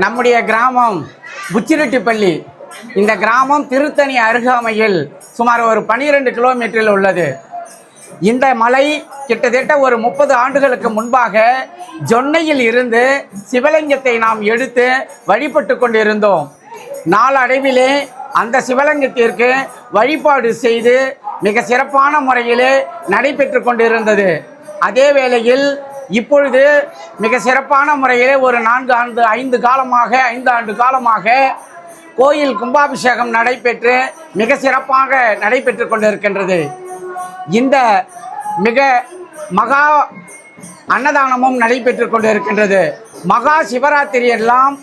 நம்முடைய கிராமம் புச்சிரெட்டிப்பள்ளி. இந்த கிராமம் திருத்தணி அருகாமையில் சுமார் ஒரு பனிரெண்டு கிலோமீட்டரில் உள்ளது. இந்த மலை கிட்டத்தட்ட ஒரு முப்பது ஆண்டுகளுக்கு முன்பாக ஜொன்னையில் இருந்து சிவலிங்கத்தை நாம் எடுத்து வழிபட்டு கொண்டிருந்தோம். நாளடைவிலே அந்த சிவலிங்கத்திற்கு வழிபாடு செய்து மிக சிறப்பான முறையிலே நடைபெற்று கொண்டிருந்தது. அதே வேளையில் இப்பொழுது மிக சிறப்பான முறையிலே ஒரு நான்கு ஆண்டு ஐந்து காலமாக ஐந்து ஆண்டு காலமாக கோயில் கும்பாபிஷேகம் நடைபெற்று மிக சிறப்பாக நடைபெற்று கொண்டிருக்கின்றது. இந்த மிக மகா அன்னதானமும் நடைபெற்று கொண்டிருக்கின்றது. மகா சிவராத்திரி எல்லாம்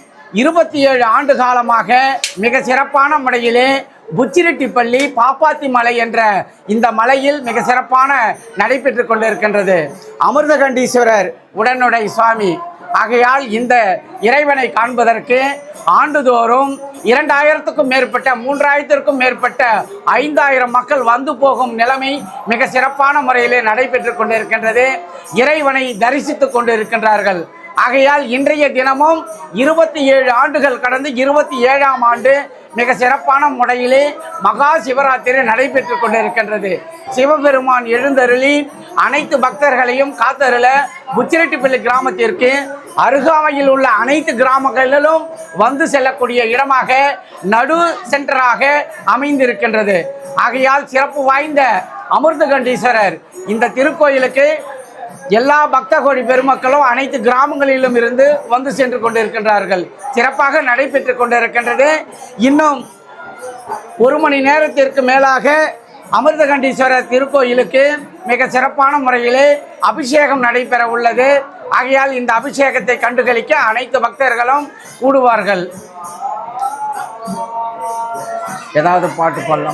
இருபத்தி ஏழு ஆண்டு காலமாக மிக சிறப்பான முறையிலே புச்சிரெட்டிப்பள்ளி பாப்பாத்தி மலை என்ற இந்த மலையில் மிக சிறப்பான நடைபெற்று கொண்டிருக்கின்றது. அமிர்தகண்டீஸ்வரர் உடனுடை சுவாமி. ஆகையால் இந்த இறைவனை காண்பதற்கு ஆண்டுதோறும் இரண்டாயிரத்துக்கும் மேற்பட்ட மூன்றாயிரத்திற்கும் மேற்பட்ட ஐந்தாயிரம் மக்கள் வந்து போகும் நிலைமை மிக சிறப்பான முறையிலே நடைபெற்று கொண்டிருக்கின்றது. இறைவனை தரிசித்துக் கொண்டிருக்கின்றார்கள். ஆகையால் இன்றைய தினமும் இருபத்தி ஏழு ஆண்டுகள் கடந்து இருபத்தி ஏழாம் ஆண்டு மிக சிறப்பான முறையிலே மகா சிவராத்திரி நடைபெற்று கொண்டிருக்கின்றது. சிவபெருமான் எழுந்தருளி அனைத்து பக்தர்களையும் காத்தருள புச்சிரெட்டிப்பள்ளி கிராமத்திற்கு அருகாமையில் உள்ள அனைத்து கிராமங்களிலும் வந்து செல்லக்கூடிய இடமாக நடு சென்டராக அமைந்திருக்கின்றது. ஆகையால் சிறப்பு வாய்ந்த அமிர்தகண்டீஸ்வரர் இந்த திருக்கோயிலுக்கு எல்லா பக்த கோடி பெருமக்களும் அனைத்து கிராமங்களிலும் இருந்து வந்து சென்று கொண்டிருக்கின்றார்கள். சிறப்பாக நடைபெற்று கொண்டிருக்கின்றது. இன்னும் ஒரு மணி நேரத்திற்கு மேலாக அமிர்தகண்டீஸ்வரர் திருக்கோயிலுக்கு மிக சிறப்பான முறையிலே அபிஷேகம் நடைபெற உள்ளது. ஆகையால் இந்த அபிஷேகத்தை கண்டுகளிக்க அனைத்து பக்தர்களும் கூடுவார்கள். ஏதாவது பாட்டு பாடலாம்.